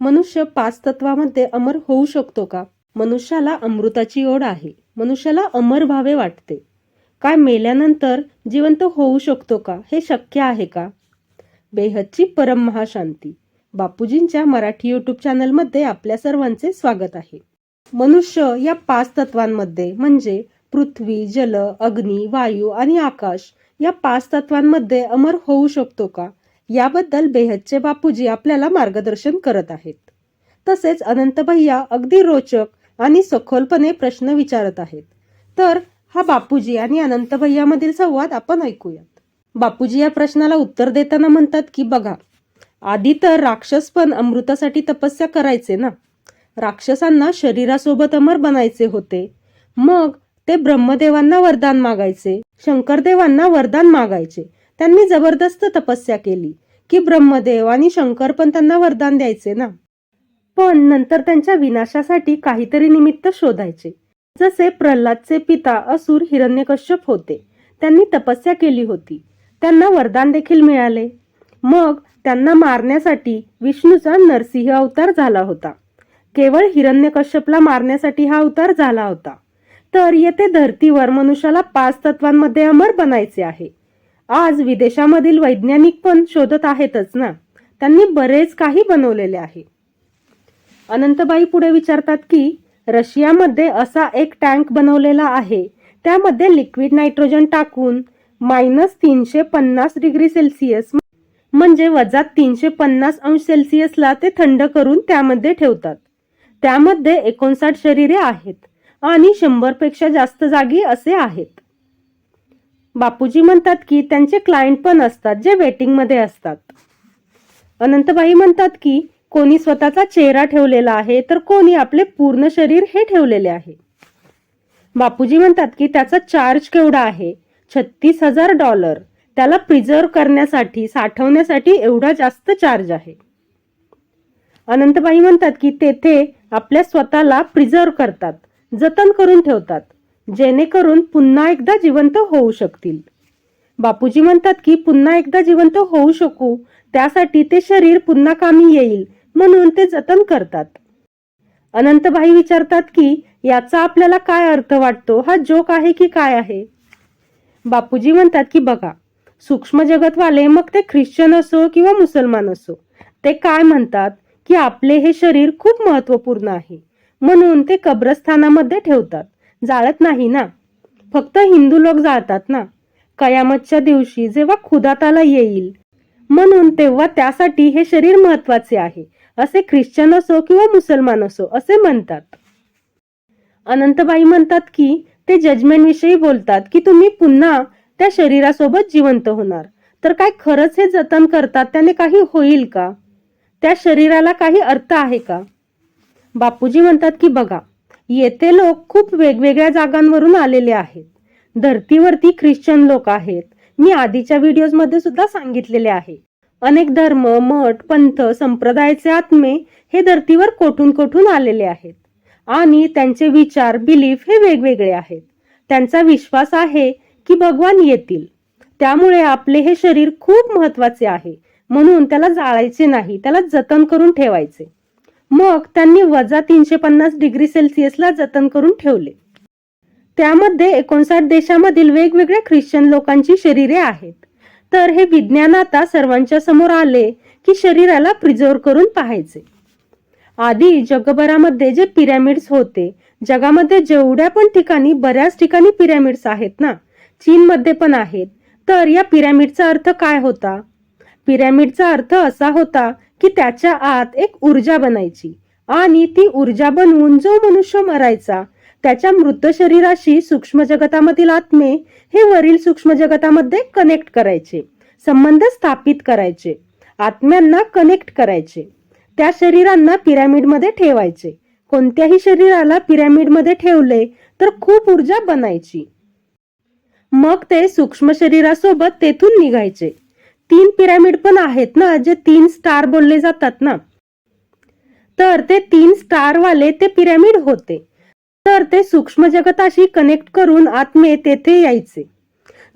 मनुष्य पाच तत्वामध्ये अमर होऊ शकतो का? मनुष्याला अमृताची ओढ आहे. मनुष्याला अमर व्हावे वाटते. काय मेल्यानंतर जिवंत होऊ शकतो का? हे शक्य आहे का? बेहदची परम महाशांती. बापूजींच्या मराठी युट्यूब चॅनलमध्ये आपल्या सर्वांचे स्वागत आहे. मनुष्य या पाच तत्वांमध्ये म्हणजे पृथ्वी जल अग्नी वायू आणि आकाश या पाच तत्वांमध्ये अमर होऊ शकतो का? याबद्दल बेहदचे बापूजी आपल्याला मार्गदर्शन करत आहेत. तसेच अनंत भैया अगदी रोचक आणि सखोलपणे प्रश्न विचारत आहेत. तर हा बापूजी आणि अनंत भैयामधील संवाद आपण ऐकूयात. बापूजी या प्रश्नाला उत्तर देताना म्हणतात की बघा आधी तर राक्षस पण अमृतासाठी तपस्या करायचे ना? राक्षसांना शरीरासोबत अमर बनायचे होते. मग ते ब्रह्मदेवांना वरदान मागायचे शंकरदेवांना वरदान मागायचे. त्यांनी जबरदस्त तपस्या केली की ब्रह्मदेव आणि शंकर पण त्यांना वरदान द्यायचे ना. पण नंतर त्यांच्या विनाशासाठी काहीतरी निमित्त शोधायचे. जसे प्रल्हादचे पिता असुर हिरण्यकश्यप होते त्यांनी तपस्या केली होती. त्यांना वरदान देखील मिळाले. मग त्यांना मारण्यासाठी विष्णूचा नरसिंह अवतार झाला होता. केवळ हिरण्यकश्यपला मारण्यासाठी हा अवतार झाला होता. तर येथे धर्तीवर मनुष्याला पाच तत्वांमध्ये अमर बनायचे आहे. आज विदेशामधील वैज्ञानिक पण शोधत आहेतच ना. त्यांनी बरेच काही बनवलेले आहे. अनंतबाई पुढे विचारतात की रशियामध्ये असा एक टँक बनवलेला आहे. त्यामध्ये लिक्विड नायट्रोजन टाकून मायनस तीनशे पन्नास डिग्री सेल्सिअस म्हणजे वजा तीनशे पन्नास अंश सेल्सिअसला ते थंड करून त्यामध्ये ठेवतात. त्यामध्ये एकोणसाठ शरीरे आहेत आणि शंभरपेक्षा जास्त जागी असे आहेत. बापूजी म्हणतात की त्यांचे क्लायंट पण असतात जे वेटिंगमध्ये असतात. अनंतबाई म्हणतात की कोणी स्वतःचा चेहरा ठेवलेला आहे तर कोणी आपले पूर्ण शरीर हे ठेवलेले आहे. बापूजी म्हणतात की त्याचा चार्ज केवढा आहे? छत्तीस हजार डॉलर त्याला प्रिझर्व करण्यासाठी साठवण्यासाठी एवढा जास्त चार्ज आहे. अनंतबाई म्हणतात की तेथे आपल्या स्वतःला प्रिझर्व करतात जतन करून ठेवतात. जेणेकरून पुन्हा एकदा जिवंत होऊ शकतील. बापूजी म्हणतात की पुन्हा एकदा जिवंत होऊ शकू त्यासाठी ते शरीर पुन्हा कामी येईल म्हणून ते जतन करतात. अनंतबाई विचारतात की याचा आपल्याला काय अर्थ वाटतो? हा जोक आहे की काय आहे? बापूजी म्हणतात की बघा सूक्ष्म जगतवाले मग ते ख्रिश्चन असो किंवा मुसलमान असो ते काय म्हणतात? की आपले हे शरीर खूप महत्त्वपूर्ण आहे म्हणून ते कब्रस्थानामध्ये ठेवतात. जाळत नाही ना? फक्त हिंदू लोक जाळतात ना? कयामतच्या दिवशी जेव्हा खुदाताला येईल म्हणून तेव्हा त्यासाठी हे शरीर महत्त्वाचे आहे असे ख्रिश्चन असो किंवा मुसलमान असो असे म्हणतात. अनंतबाई म्हणतात की ते जजमेंट विषयी बोलतात की तुम्ही पुन्हा त्या शरीरासोबत जिवंत होणार. तर काय खरंच हे जतन करतात त्याने काही होईल का? त्या शरीराला काही अर्थ आहे का? बापूजी म्हणतात की बघा येथे लोक खूप वेगवेगळ्या जागांवरून आलेले आहेत. धर्तीवरती ख्रिश्चन लोक आहेत. मी आधीच्या व्हिडिओजमध्ये सुद्धा सांगितलेले आहे. अनेक धर्म मठ पंथ संप्रदायाचे आत्मे हे धर्तीवर कोठून कोठून आलेले आहेत. आणि त्यांचे विचार बिलीफ हे वेगवेगळे आहेत. त्यांचा विश्वास आहे की भगवान येतील. त्यामुळे आपले हे शरीर खूप महत्त्वाचे आहे. म्हणून त्याला जाळायचे नाही. त्याला जतन करून ठेवायचे. मग त्यांनी वजा तीनशे पन्नास डिग्री सेल्सिअसला जतन करून ठेवले. त्यामध्ये एकोणसाठ देशामधील वेगवेगळ्या ख्रिश्चन लोकांची शरीरे आहेत. तर हे विज्ञान आता सर्वांच्या समोर आले की शरीराला प्रिझर्व करून पाहायचे. आधी जगभरामध्ये जे पिरॅमिड्स होते जगामध्ये जेवढ्या पण ठिकाणी बऱ्याच ठिकाणी पिरॅमिड्स आहेत ना चीनमध्ये पण आहेत. तर या पिरॅमिडचा अर्थ काय होता? पिरॅमिडचा अर्थ असा होता की त्याच्या आत एक ऊर्जा बनायची. आणि ती ऊर्जा बनवून जो मनुष्य मरायचा त्याच्या मृत शरीराशी सूक्ष्म जगतामधील आत्मे हे वरील सूक्ष्म जगतामध्ये कनेक्ट करायचे संबंध स्थापित करायचे आत्म्यांना कनेक्ट करायचे त्या शरीरांना पिरॅमिडमध्ये ठेवायचे. कोणत्याही शरीराला पिरॅमिडमध्ये ठेवले तर खूप ऊर्जा बनायची. मग ते सूक्ष्म शरीरासोबत तेथून निघायचे. तीन पिरॅमिड पण आहेत ना जे तीन स्टार बोलले जातात ना. तर ते तीन स्टार वाले ते पिरॅमिड होते. तर ते सूक्ष्म जगताशी कनेक्ट करून आत्मे तेथे यायचे.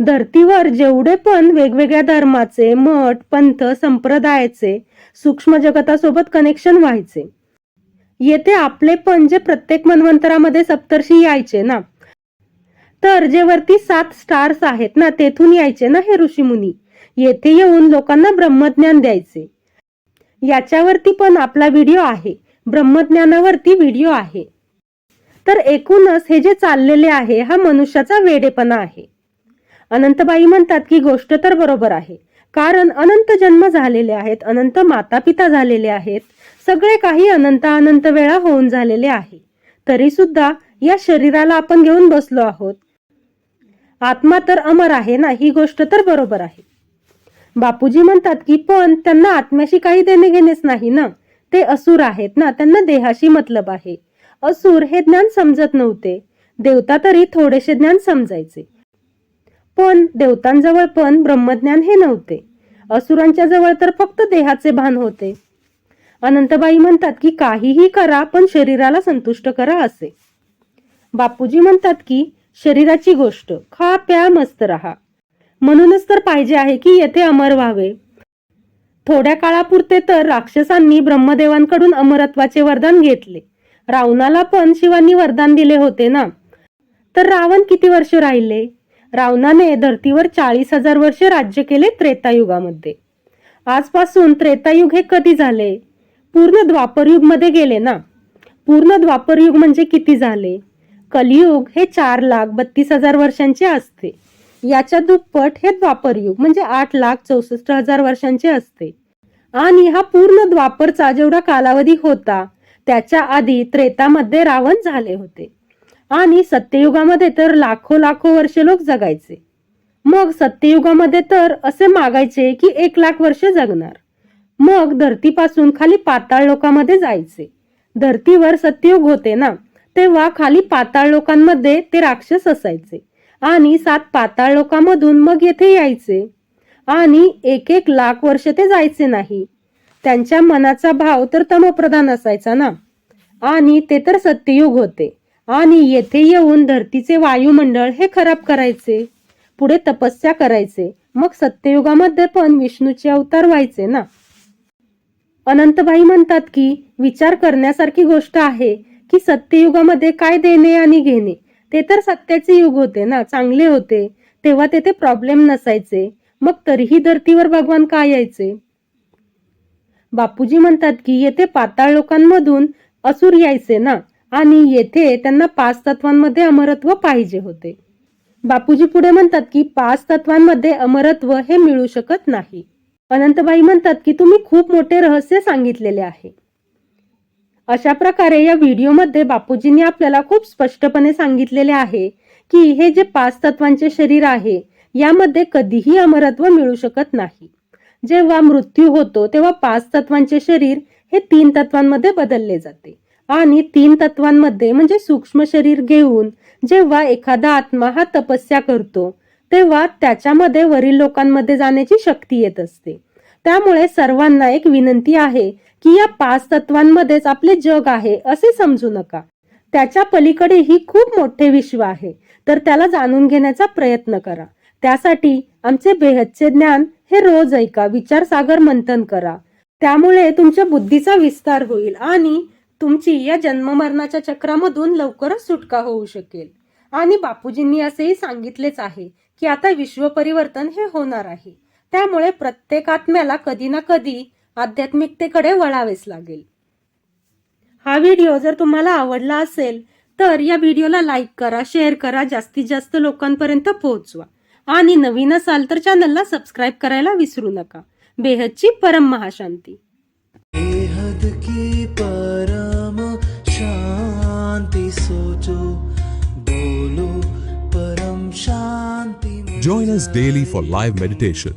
धर्तीवर जेवढे पण वेगवेगळ्या धर्माचे मठ पंथ संप्रदायाचे सूक्ष्म जगतासोबत कनेक्शन व्हायचे. येथे आपले पण जे प्रत्येक मन्वंतरामध्ये सप्तर्षी यायचे ना. तर जे वरती सात स्टार्स आहेत ना तेथून यायचे ना हे ऋषीमुनी. येथे येऊन लोकांना ब्रह्मज्ञान द्यायचे. याच्यावरती पण आपला व्हिडिओ आहे. ब्रह्मज्ञानावरती व्हिडिओ आहे. तर एकूणच हे जे चाललेले आहे हा मनुष्याचा वेडेपणा आहे. अनंतबाई म्हणतात की गोष्ट तर बरोबर आहे. कारण अनंत जन्म झालेले आहेत अनंत माता पिता झालेले आहेत. सगळे काही अनंत अनंत वेळा होऊन झालेले आहे. तरी सुद्धा या शरीराला आपण घेऊन बसलो आहोत. आत्मा तर अमर आहे ना ही गोष्ट तर बरोबर आहे. बापूजी म्हणतात की पण त्यांना आत्म्याशी काही देणे घेणेच नाही ना. ते असुर आहेत ना. त्यांना देहाशी मतलब आहे. असुर हे ज्ञान समजत नव्हते. देवता तरी थोडेसे ज्ञान समजायचे. पण देवतांजवळ पण ब्रह्मज्ञान हे नव्हते. असुरांच्या जवळ तर फक्त देहाचे भान होते. अनंतबाई म्हणतात की काहीही करा पण शरीराला संतुष्ट करा असे. बापूजी म्हणतात की शरीराची गोष्ट. खा प्या मस्त राहा. म्हणूनच तर पाहिजे आहे की येथे अमर व्हावे. थोड्या काळापुरते तर राक्षसांनी ब्रह्मदेवांकडून अमरत्वाचे वरदान घेतले. रावणाला पण शिवांनी वरदान दिले होते ना? तर रावण किती वर्ष राहिले? रावणाने धर्तीवर चाळीस हजार वर्ष राज्य केले त्रेतायुगामध्ये. आजपासून त्रेतायुग हे कधी झाले? पूर्ण द्वापरयुगमध्ये गेले ना? पूर्ण द्वापरयुग म्हणजे किती झाले? कलियुग हे चार लाख बत्तीस हजार वर्षांचे असते. याच्या दुप्पट हे द्वापरयुग म्हणजे आठ लाख चौसष्ट हजार वर्षांचे असते. आणि हा पूर्ण द्वापरचा जेवढा कालावधी होता त्याच्या आधी त्रेतामध्ये रावण झाले होते. आणि सत्ययुगामध्ये तर लाखो लाखो वर्ष लोक जगायचे. मग सत्ययुगामध्ये तर असे मागायचे की एक लाख वर्ष जगणार. मग धरतीपासून खाली पाताळ लोकांमध्ये जायचे. धरतीवर सत्ययुग होते ना तेव्हा खाली पाताळ लोकांमध्ये ते राक्षस असायचे. आणि सात पाताळ लोकांमधून मग येथे यायचे. आणि एक एक लाख वर्ष ते जायचे नाही. त्यांच्या मनाचा भाव तर तमप्रधान असायचा ना. आणि ते तर सत्ययुग होते. आणि येथे येऊन धरतीचे वायुमंडळ हे खराब करायचे. पुढे तपस्या करायचे. मग सत्ययुगामध्ये पण विष्णूचे अवतार व्हायचे ना. अनंतबाई म्हणतात की विचार करण्यासारखी गोष्ट आहे की सत्ययुगामध्ये काय देणे आणि घेणे? ते तर सत्याचे युग होते ना चांगले होते. तेव्हा तेथे प्रॉब्लेम नसायचे. मग तरीही धर्तीवर भगवान का यायचे? बापूजी म्हणतात की येथे पाताळ लोकांमधून असुर यायचे ना आणि येथे त्यांना पाच तत्वांमध्ये अमरत्व पाहिजे होते. बापूजी पुढे म्हणतात की पाच तत्वांमध्ये अमरत्व हे मिळू शकत नाही. अनंतबाई म्हणतात की तुम्ही खूप मोठे रहस्य सांगितलेले आहे. अशा प्रकारे या व्हिडिओमध्ये बापूजींनी आपल्याला खूप स्पष्टपणे सांगितलेले आहे की हे जे पाच तत्वांचे शरीर आहे यामध्ये कधीही अमरत्व मिळू शकत नाही. जेव्हा मृत्यू होतो तेव्हा पाच तत्वांचे शरीर हे तीन तत्वांमध्ये बदलले जाते. आणि तीन तत्वांमध्ये म्हणजे सूक्ष्म शरीर घेऊन जेव्हा एखादा आत्मा हा तपस्या करतो तेव्हा त्याच्यामध्ये वरील लोकांमध्ये जाण्याची शक्ती येत असते. त्यामुळे सर्वांना एक विनंती आहे की या पाच तत्वांमध्येच आपले जग आहे असे समजू नका. त्याच्या पलीकडेही खूप मोठे विश्व आहे. तर त्याला जाणून घेण्याचा प्रयत्न करा. त्यासाठी आमचे बेहदचे ज्ञान हे रोज ऐका विचारसागर मंथन करा. त्यामुळे तुमच्या बुद्धीचा विस्तार होईल आणि तुमची या जन्ममरणाच्या चक्रामधून लवकरच सुटका होऊ शकेल. आणि बापूजींनी असेही सांगितलेच आहे की आता विश्व परिवर्तन हे होणार आहे. त्यामुळे प्रत्येक आत्म्याला कधी ना कधी आध्यात्मिकतेकडे वळावेच लागेल. हा व्हिडिओ जर तुम्हाला आवडला असेल तर या व्हिडिओला लाईक करा शेअर करा जास्तीत जास्त लोकांपर्यंत पोहोचवा. आणि नवीन असाल तर चॅनलला सबस्क्राईब करायला विसरू नका. बेहदची परम महाशांती. बेहद की परम शांति सोचो बोलो परम शांति Join us daily for live meditation,